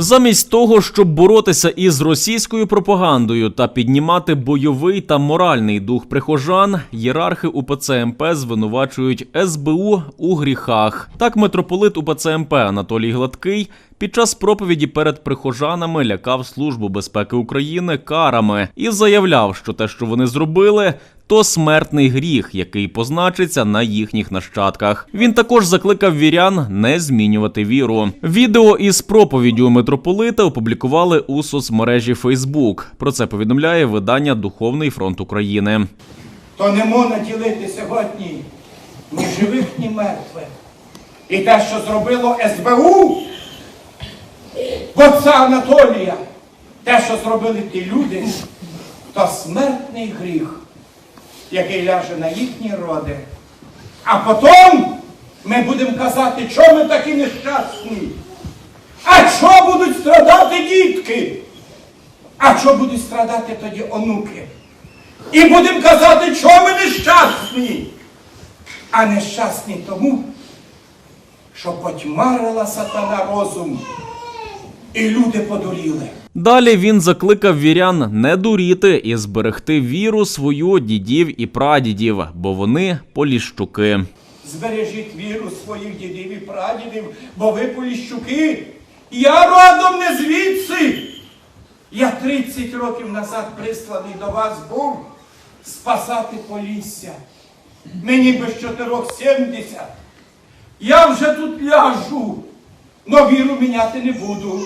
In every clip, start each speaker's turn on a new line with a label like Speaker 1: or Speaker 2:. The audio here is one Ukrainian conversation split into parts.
Speaker 1: Замість того, щоб боротися із російською пропагандою та піднімати бойовий та моральний дух прихожан, єрархи УПЦ МП звинувачують СБУ у гріхах. Так митрополит УПЦ МП Анатолій Гладкий під час проповіді перед прихожанами лякав Службу безпеки України карами і заявляв, що те, що вони зробили, то смертний гріх, який позначиться на їхніх нащадках. Він також закликав вірян не змінювати віру. Відео із проповіддю митрополита опублікували у соцмережі Facebook. Про це повідомляє видання Духовний фронт України.
Speaker 2: то не можна ділити сьогодні ні живих, ні мертвих. І те, що зробило СБУ, отця Анатолія, те, що зробили ті люди, то смертний гріх, який ляже на їхні роди. А потім ми будемо казати, що ми такі нещасні. А що будуть страдати дітки? А що будуть страдати тоді онуки? І будемо казати, що ми нещасні. А нещасні тому, що потьмарила сатана розум, і люди подуріли.
Speaker 1: Далі він закликав вірян не дуріти і зберегти віру свою дідів і прадідів, бо вони поліщуки.
Speaker 2: Збережіть віру своїх дідів і прадідів, бо ви поліщуки. Я родом не звідси. Я 30 років назад присланий до вас був спасати Полісся. Мені без чотирьох 70. Я вже тут ляжу, но віру міняти не буду.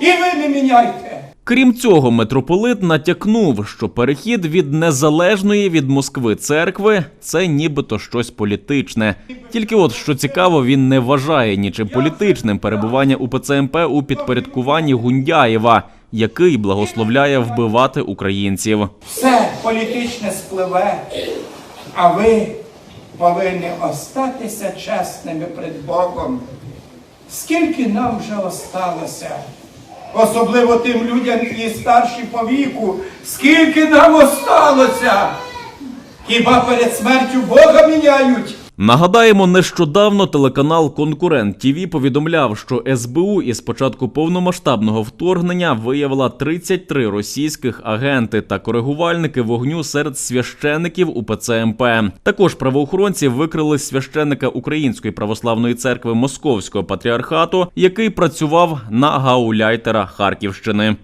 Speaker 2: І ви не міняйте.
Speaker 1: Крім цього, митрополит натякнув, що перехід від незалежної від Москви церкви це нібито щось політичне. Тільки от що цікаво, він не вважає нічим політичним перебування УПЦ МП у підпорядкуванні Гундяєва, який благословляє вбивати українців.
Speaker 2: Все політичне спливе, а ви повинні остатися чесними перед Богом. Скільки нам вже осталося, особливо тим людям, і старші по віку, скільки нам осталося? Хіба перед смертю Бога міняють?
Speaker 1: Нагадаємо, нещодавно телеканал Конкурент ТІВІ повідомляв, що СБУ із початку повномасштабного вторгнення виявила 33 російських агенти та коригувальники вогню серед священиків УПЦ МП. Також правоохоронці викрили священика Української православної церкви Московського патріархату, який працював на гауляйтера Харківщини.